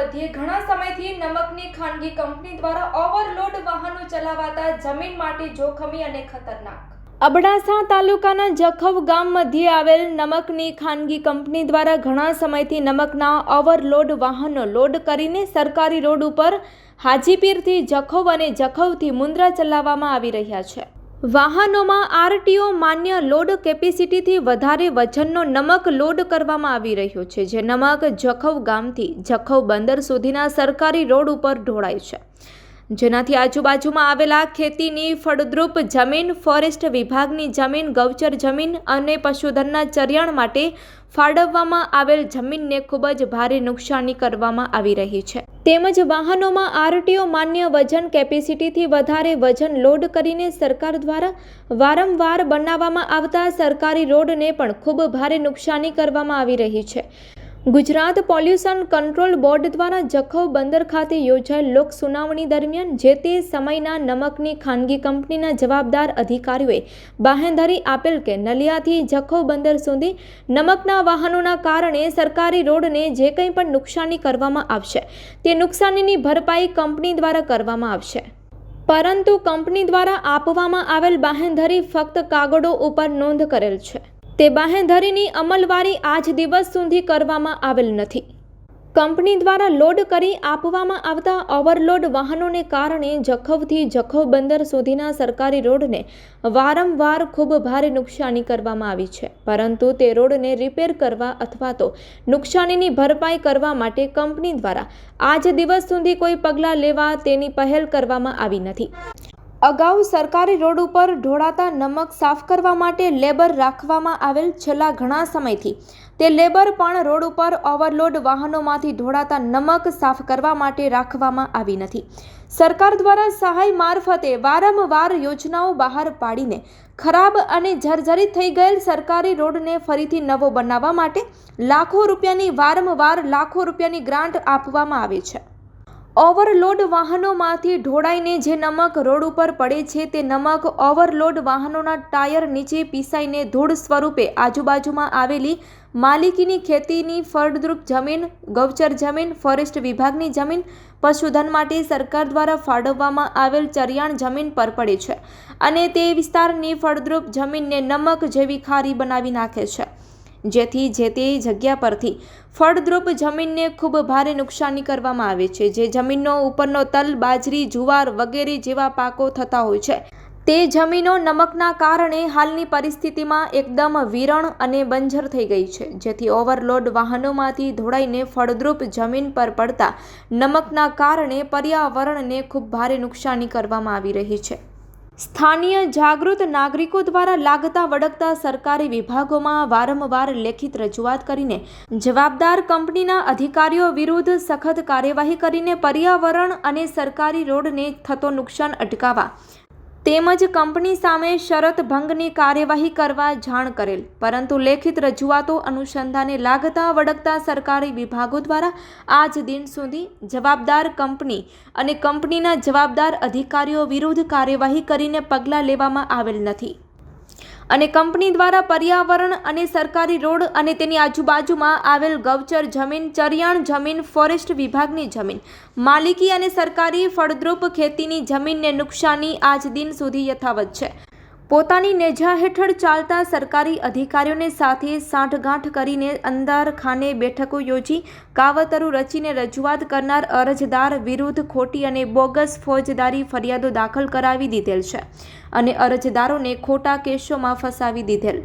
મધ્યે ઘણા સમયથી નમકની ખાનગી કંપની દ્વારા ઓવરલોડ વાહનો ચલાવાતા જમીન માટે જોખમી અને ખતરનાક. અબડાસા તાલુકાના જખવ ગામ મધ્યે આવેલ નમકની ખાનગી કંપની દ્વારા ઘણા સમયથી નમકના ઓવરલોડ વાહનો લોડ કરીને સરકારી રોડ ઉપર હાજીપીરથી જખૌ અને જખૌથી મુન્દ્રા ચલાવવામાં આવી રહ્યા છે. વાહનોમાં આરટીઓ માન્ય લોડ કેપેસિટીથી વધારે વજનનો નમક લોડ કરવામાં આવી રહ્યો છે, જે નમક જખૌ ગામથી જખૌ બંદર સુધીના સરકારી રોડ ઉપર ઢોળાય છે. જેનાથી આજુબાજુમાં આવેલા ખેતીની ફળદ્રુપ જમીન, ફોરેસ્ટ વિભાગની જમીન, ગૌચર જમીન અને પશુધનના ચરિયાણ માટે ફાળવવામાં આવેલ જમીનને ખૂબ જ ભારે નુકસાની કરવામાં આવી રહી છે. તેમજ વાહનોમાં આરટીઓ માન્ય વજન કેપેસિટીથી વધારે વજન લોડ કરીને સરકાર દ્વારા વારંવાર બનાવવામાં આવતા સરકારી રોડને પણ ખૂબ ભારે નુકસાની કરવામાં આવી રહી છે. ગુજરાત પોલ્યુશન કંટ્રોલ બોર્ડ દ્વારા જખૌ બંદર ખાતે યોજાયેલ લોક સુનાવણી દરમિયાન જે તે સમયના નમકની ખાનગી કંપનીના જવાબદાર અધિકારીઓએ બાહેંધરી આપેલ કે નલિયાથી જખૌ બંદર સુધી નમકના વાહનોના કારણે સરકારી રોડને જે કંઈ પણ નુકસાની કરવામાં આવશે, તે નુકસાનીની ભરપાઈ કંપની દ્વારા કરવામાં આવશે. પરંતુ કંપની દ્વારા આપવામાં આવેલ બાહેંધરી ફક્ત કાગળો ઉપર નોંધ કરેલ છે. તે બાહેંધરીની અમલવારી આજ દિવસ સુધી કરવામાં આવેલ નથી. કંપની દ્વારા લોડ કરી આપવામાં આવતા ઓવરલોડ વાહનોને કારણે જખૌથી જખૌ બંદર સુધીના સરકારી રોડને વારંવાર ખૂબ ભારે નુકસાની કરવામાં આવી છે. પરંતુ તે રોડને રિપેર કરવા અથવા તો નુકસાનીની ભરપાઈ કરવા માટે કંપની દ્વારા આજ દિવસ સુધી કોઈ પગલાં લેવા તેની પહેલ કરવામાં આવી નથી. અગાઉ સરકારી રોડ ઉપર ઢોળાતા નમક સાફ કરવા માટે લેબર રાખવામાં આવેલ છેલ્લા ઘણા સમયથી. તે લેબર પણ રોડ ઉપર ઓવરલોડ વાહનોમાંથી ઢોળાતા નમક સાફ કરવા માટે રાખવામાં આવી નથી. સરકાર દ્વારા સહાય મારફતે વારંવાર યોજનાઓ બહાર પાડીને ખરાબ અને જર્જરિત થઈ ગયેલ સરકારી રોડને ફરીથી નવો બનાવવા માટે લાખો રૂપિયાની વારંવાર લાખો રૂપિયાની ગ્રાન્ટ આપવામાં આવે છે. ઓવરલોડ વાહનોમાંથી ઢોળાઈને જે નમક રોડ ઉપર પડે છે તે નમક ઓવરલોડ વાહનોના ટાયર નીચે પીસાઈને ધૂળ સ્વરૂપે આજુબાજુમાં આવેલી માલિકીની ખેતીની ફળદ્રુપ જમીન, ગૌચર જમીન, ફોરેસ્ટ વિભાગની જમીન, પશુધન માટે સરકાર દ્વારા ફાળવવામાં આવેલ ચરિયાણ જમીન પર પડે છે અને તે વિસ્તારની ફળદ્રુપ જમીનને નમક જેવી ખારી બનાવી નાખે છે. જેથી જે તે જગ્યા પરથી ફળદ્રુપ જમીનને ખૂબ ભારે નુકસાની કરવામાં આવે છે. જે જમીનનો ઉપરનો તલ, બાજરી, જુવાર વગેરે જેવા પાકો થતા હોય છે. તે જમીનો નમકના કારણે હાલની પરિસ્થિતિમાં એકદમ વિરણ અને બંજર થઈ ગઈ છે. જેથી ઓવરલોડ વાહનોમાંથી ધોળાઈને ફળદ્રુપ જમીન પર પડતા નમકના કારણે પર્યાવરણને ખૂબ ભારે નુકસાની કરવામાં આવી રહી છે. સ્થાનીય જાગૃત નાગરિકો દ્વારા લાગતા વળગતા સરકારી વિભાગોમાં વારંવાર લેખિત રજૂઆત કરીને જવાબદાર કંપનીના અધિકારીઓ વિરુદ્ધ સખત કાર્યવાહી કરીને પર્યાવરણ અને સરકારી રોડને થતો નુકસાન અટકાવવા તેમજ કંપની સામે શરત ભંગની કાર્યવાહી કરવા જાણ કરેલ. પરંતુ લેખિત રજૂઆતો અનુસંધાને લાગતા વળગતા સરકારી વિભાગો દ્વારા આજ દિન સુધી જવાબદાર કંપની અને કંપનીના જવાબદાર અધિકારીઓ વિરુદ્ધ કાર્યવાહી કરીને પગલાં લેવામાં આવેલ નથી. અને કંપની દ્વારા પર્યાવરણ અને સરકારી રોડ અને તેની આજુબાજુમાં આવેલ ગૌચર જમીન, ચરિયાણ જમીન, ફોરેસ્ટ વિભાગની જમીન, માલિકી અને સરકારી ફળદ્રુપ ખેતીની જમીનને નુકસાની આજ દિન સુધી યથાવત છે. પોતાની નેજા હેઠળ ચાલતા સરકારી અધિકારીઓને સાથે સાંઠગાંઠ કરીને અંદાર ખાને બેઠકો યોજી કાવતરું રચીને રજૂઆત કરનાર અરજદાર વિરુદ્ધ ખોટી અને બોગસ ફોજદારી ફરિયાદો દાખલ કરાવી દીધેલ છે અને અરજદારોને ખોટા કેસોમાં ફસાવી દીધેલ.